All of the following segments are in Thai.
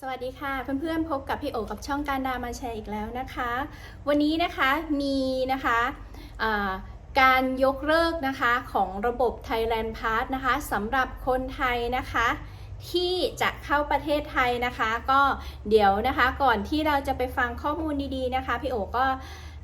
สวัสดีค่ะเพื่อนๆพบกับพี่โอกับช่องการดามาแชร์อีกแล้วนะคะ วันนี้นะคะมีนะคะการยกเลิกนะคะของระบบ Thailand Pass นะคะสำหรับคนไทยนะคะที่จะเข้าประเทศไทยนะคะ ก็เดี๋ยวนะคะก่อนที่เราจะไปฟังข้อมูลดีๆนะคะ พี่โอก็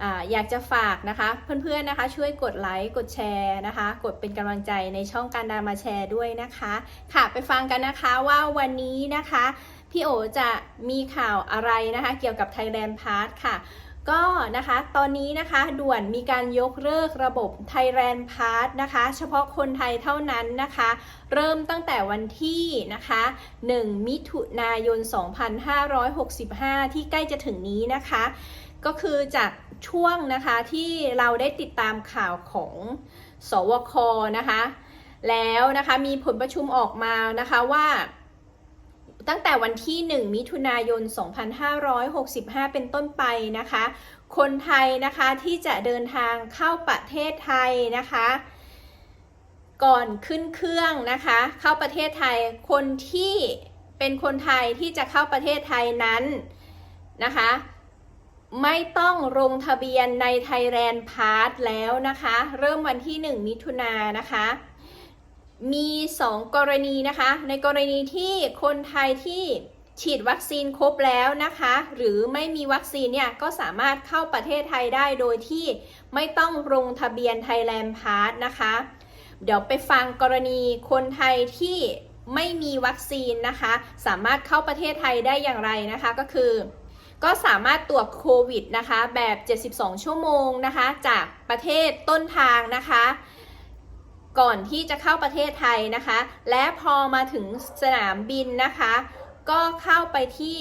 อ่าอยากจะฝากนะคะเพื่อนๆนะคะช่วยกดไลค์กดแชร์นะคะ กดเป็นกำลังใจในช่องการดามาแชร์ด้วยนะคะ ค่ะไปฟังกันนะคะว่าวันนี้นะคะ พี่โอจะมีข่าวอะไรนะคะ เกี่ยวกับ Thailand Pass ค่ะ ก็นะคะตอนนี้นะคะด่วนมีการยกเลิกระบบ Thailand Pass นะคะ เฉพาะคนไทยเท่านั้นนะคะ เริ่มตั้งแต่วันที่นะคะ 1 มิถุนายน 2565 ที่ใกล้จะถึงนี้นะคะ ก็คือจากช่วงนะคะที่เราได้ติดตามข่าวของสวคนะคะ แล้วนะคะมีผลประชุมออกมานะคะว่า ตั้งแต่วันที่ 1 มิถุนายน 2565 เป็นต้นไปนะคะ คนไทยนะคะที่จะเดินทางเข้าประเทศไทยนะคะ ก่อนขึ้นเครื่องนะคะ เข้าประเทศไทยคนที่เป็นคนไทยที่จะเข้าประเทศไทยนั้นนะคะ ไม่ต้องลงทะเบียนใน Thailand Pass แล้วนะคะ เริ่มวันที่ 1 มิถุนายนนะคะ มี 2 กรณีนะคะ ในกรณีที่คนไทยที่ฉีดวัคซีนครบแล้วนะคะ หรือไม่มีวัคซีนเนี่ยก็สามารถเข้าประเทศไทยได้โดยที่ไม่ต้องลงทะเบียน Thailand Pass นะคะ เดี๋ยวไปฟังกรณีคนไทยที่ไม่มีวัคซีนนะคะ สามารถเข้าประเทศไทยได้อย่างไรนะคะก็คือ ก็สามารถตรวจโควิดนะคะ แบบ 72 ชั่วโมงนะคะ จากประเทศต้นทางนะคะ ก่อนที่จะเข้าประเทศไทยนะคะ และพอมาถึงสนามบินนะคะ ก็เข้าไปที่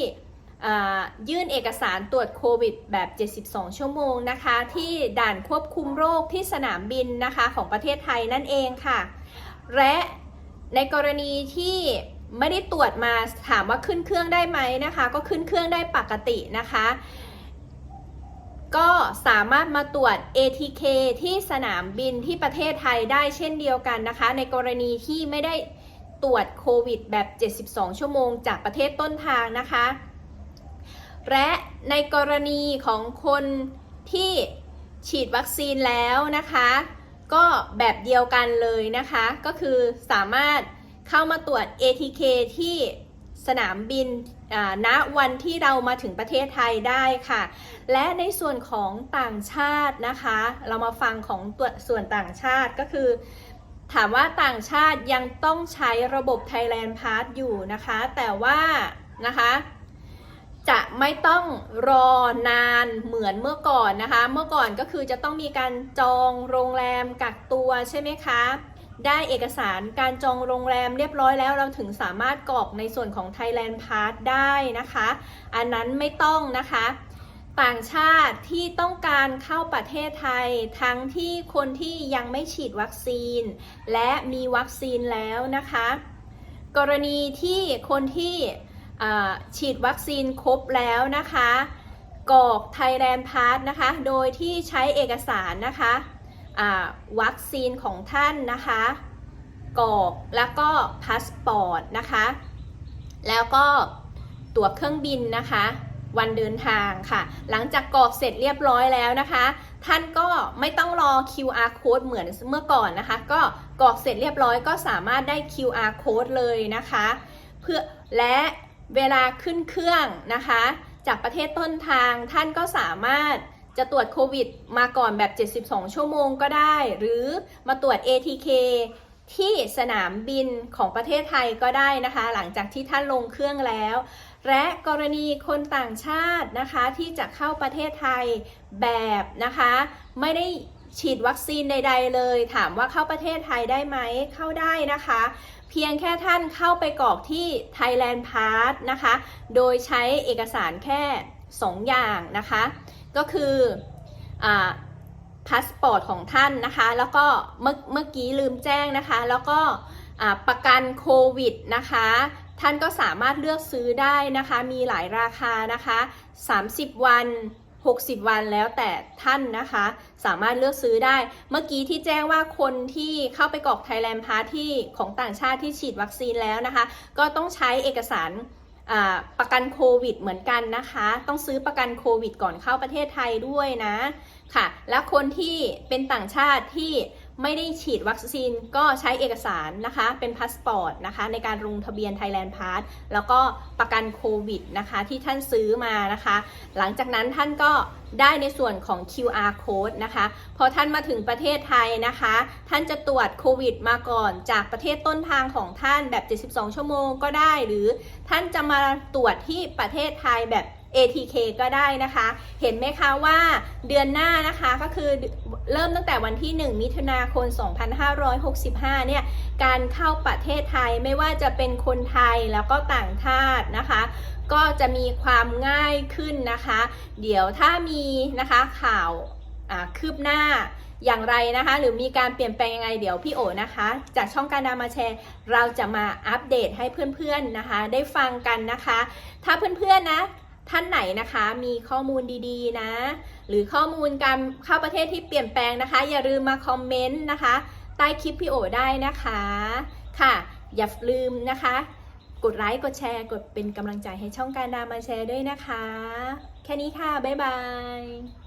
ยื่นเอกสารตรวจโควิดแบบ 72 ชั่วโมงนะคะ ที่ด่านควบคุมโรคที่สนามบินนะคะของประเทศไทยนั่นเองค่ะ และในกรณีที่ไม่ได้ตรวจมาถามว่าขึ้นเครื่องได้ไหมนะคะ ก็ขึ้นเครื่องได้ปกตินะคะ ก็สามารถมาตรวจ ATK ที่สนามบินที่ประเทศไทยได้เช่นเดียวกันนะคะ ในกรณีที่ไม่ได้ตรวจโควิดแบบ 72 ชั่วโมงจากประเทศต้นทางนะคะ และในกรณีของคนที่ฉีดวัคซีนแล้วนะคะ ก็แบบเดียวกันเลยนะคะ ก็คือสามารถเข้ามาตรวจ ATK ที่ สนามบินณวันที่เรามาถึงประเทศไทยได้ค่ะ และในส่วนของต่างชาตินะคะ เรามาฟังของตัวส่วนต่างชาติก็คือ ถามว่าต่างชาติยังต้องใช้ระบบ Thailand Pass อยู่นะคะ แต่ว่านะคะจะไม่ต้องรอนานเหมือนเมื่อก่อนนะคะ เมื่อก่อนก็คือจะต้องมีการจองโรงแรมกักตัวใช่ไหมคะ ได้เอกสารการจองโรงแรมเรียบร้อยแล้วเราถึงสามารถกรอกในส่วนของ Thailand Pass ได้นะคะ อันนั้นไม่ต้องนะคะ ต่างชาติที่ต้องการเข้าประเทศไทย ทั้งที่คนที่ยังไม่ฉีดวัคซีน และมีวัคซีนแล้วนะคะ กรณีที่คนที่ฉีดวัคซีนครบแล้วนะคะกรอก Thailand Pass นะคะ โดยที่ใช้เอกสารนะคะ วัคซีนของท่านนะคะกรอกแล้วก็พาสปอร์ตนะคะ แล้วก็ตั๋วเครื่องบินนะคะ วันเดินทางค่ะ หลังจากกรอกเสร็จเรียบร้อยแล้วนะคะ ท่านก็ไม่ต้องรอ QR code เหมือนเมื่อก่อนนะคะ ก็กรอกเสร็จเรียบร้อยก็สามารถได้ QR code เลยนะคะ เพื่อและเวลาขึ้นเครื่องนะคะ จากประเทศต้นทางท่านก็สามารถ จะตรวจโควิดมาก่อนแบบ 72 ชั่วโมงก็ได้ หรือมาตรวจ ATK ที่สนามบินของประเทศไทยก็ได้นะคะ หลังจากที่ท่านลงเครื่องแล้ว และกรณีคนต่างชาตินะคะที่จะเข้าประเทศไทยแบบนะคะ ไม่ได้ฉีดวัคซีนใด ๆ เลย ถามว่าเข้าประเทศไทยได้ไหมเข้าได้นะคะ เพียงแค่ท่านเข้าไปกรอกที่ Thailand Pass นะคะ โดยใช้เอกสารแค่ 2ออย่างนะคะ ก็คืออพาสปอร์ตของท่านนะคะ แล้วก็เมื่อเมื่อกี้ลืมแจ้งนะคะ แล้วก็ประกันโควิดนะคะ ท่านก็สามารถเลือกซื้อได้นะคะ มีหลายราคานะคะ 30 วัน 60 วันแล้วแต่ท่านนะคะ สามารถเลือกซื้อได้ เมื่อกี้ที่แจ้งว่าคนที่เข้าไปกรอก Thailand Pass ที่ของต่างชาติที่ฉีดวัคซีนแล้วนะคะ ก็ต้องใช้เอกสาร ประกันโควิดเหมือนกันนะคะ ต้องซื้อประกันโควิดก่อนเข้าประเทศไทยด้วยนะค่ะ และคนที่เป็นต่างชาติที่ ไม่ได้ฉีดวัคซีนก็ใช้เอกสารนะคะ เป็นพาสปอร์ตนะคะในการลงทะเบียน Thailand Pass แล้วก็ประกันโควิดนะคะที่ท่านซื้อมานะคะ หลังจากนั้นท่านก็ได้ในส่วนของ QR code นะคะพอท่านมาถึงประเทศไทยนะคะ ท่านจะตรวจโควิดมาก่อนจากประเทศต้นทางของท่านแบบ 72 ชั่วโมงก็ได้ หรือท่านจะมาตรวจที่ประเทศไทยแบบ ATK ก็ได้นะคะ เห็นไหมคะว่าเดือนหน้านะคะก็คือ เริ่มตั้งแต่วันที่ 1 มิถุนาคม 2565 เนี่ย การเข้าประเทศไทยไม่ว่าจะเป็นคนไทยแล้วก็ต่างชาตินะคะ ก็จะมีความง่ายขึ้นนะคะ เดี๋ยวถ้ามีนะคะข่าวคืบหน้าอย่างไรนะคะ หรือมีการเปลี่ยนแปลงยังไงเดี๋ยวพี่โอนะคะ จากช่องการดามาแชร์ เราจะมาอัปเดตให้เพื่อนๆนะคะ ได้ฟังกันนะคะ ถ้าเพื่อนๆนะ ท่านไหนนะคะมีข้อมูลดีๆนะ หรือข้อมูลการเข้าประเทศที่เปลี่ยนแปลงนะคะ อย่าลืมมาคอมเมนต์นะคะ ใต้คลิปพี่โอได้นะคะค่ะ อย่าลืมนะคะ กดไลค์กดแชร์ กดเป็นกำลังใจให้ช่องการดามาแชร์ด้วยนะคะ แค่นี้ค่ะ บ๊ายบาย